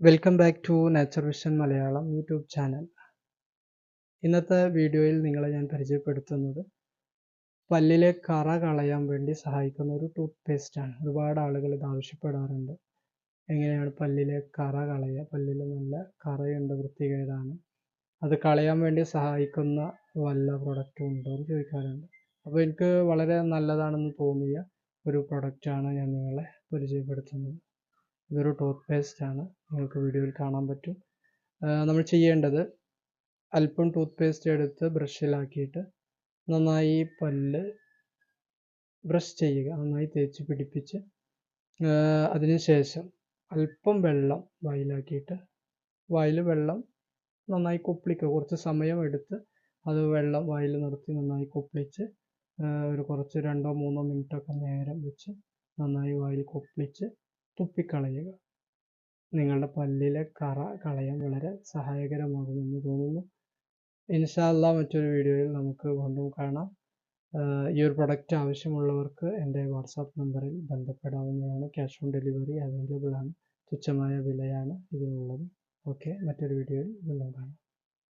Welcome back to nature vision Malayalam YouTube channel ഇന്നത്തെ വീഡിയോയിൽ നിങ്ങളെ ഞാൻ പരിചയപ്പെടുത്തുന്നത് പല്ലിലെ കറ കളയാൻ വേണ്ടി സഹായിക്കുന്ന ഒരു ടൂത്ത് പേസ്റ്റ് ആണ്. ഒരുപാട് ആളുകൾ ഇത് ആവശ്യപ്പെടാറുണ്ട്. എങ്ങനെയാണ് പല്ലിലെ കറ കളയുക? പല്ലിൽ നല്ല കറയുണ്ട് വൃത്തികേടാണ്. അത് കളയാൻ വേണ്ടി സഹായിക്കുന്ന വല്ല പ്രൊഡക്റ്റും ഉണ്ടോ എന്ന് ചോദിക്കാറുണ്ട്. അപ്പോൾ എനിക്ക് വളരെ നല്ലതാണെന്ന് തോന്നിയ ഒരു പ്രൊഡക്റ്റാണ് ഞാൻ നിങ്ങളെ പരിചയപ്പെടുത്തുന്നത്. ഇതൊരു ടൂത്ത് പേസ്റ്റ് ആണ്. നിങ്ങൾക്ക് വീഡിയോയിൽ കാണാൻ പറ്റും. നമ്മൾ ചെയ്യേണ്ടത് അല്പം ടൂത്ത് പേസ്റ്റ് എടുത്ത് ബ്രഷിലാക്കിയിട്ട് നന്നായി പല്ല് ബ്രഷ് ചെയ്യുക. നന്നായി തേച്ച് പിടിപ്പിച്ച് അതിനുശേഷം അല്പം വെള്ളം വായിലാക്കിയിട്ട് വായിൽ വെള്ളം നന്നായി കുപ്പിളിക്കുക. കുറച്ച് സമയം എടുത്ത് അത് വെള്ളം വായിൽ നിർത്തി നന്നായി കുപ്പിളിച്ച് ഒരു കുറച്ച് രണ്ടോ മൂന്നോ മിനിറ്റൊക്കെ നേരം വെച്ച് നന്നായി വായിൽ കുപ്പിളിച്ച് തുപ്പിക്കളയുക. നിങ്ങളുടെ പല്ലിലെ കറ കളയാൻ വളരെ സഹായകരമാകുമെന്ന് തോന്നുന്നു. ഇൻഷാല്ല മറ്റൊരു വീഡിയോയിൽ നമുക്ക് വീണ്ടും കാണാം. ഈ ഒരു പ്രൊഡക്റ്റ് ആവശ്യമുള്ളവർക്ക് എന്റെ വാട്സാപ്പ് നമ്പറിൽ ബന്ധപ്പെടാവുന്നതാണ്. ക്യാഷ് ഓൺ ഡെലിവറി അവൈലബിൾ ആണ്. തുച്ഛമായ വിലയാണ് ഇതിനുള്ളത് ഓക്കെ മറ്റൊരു വീഡിയോയിൽ വീണ്ടും കാണാം.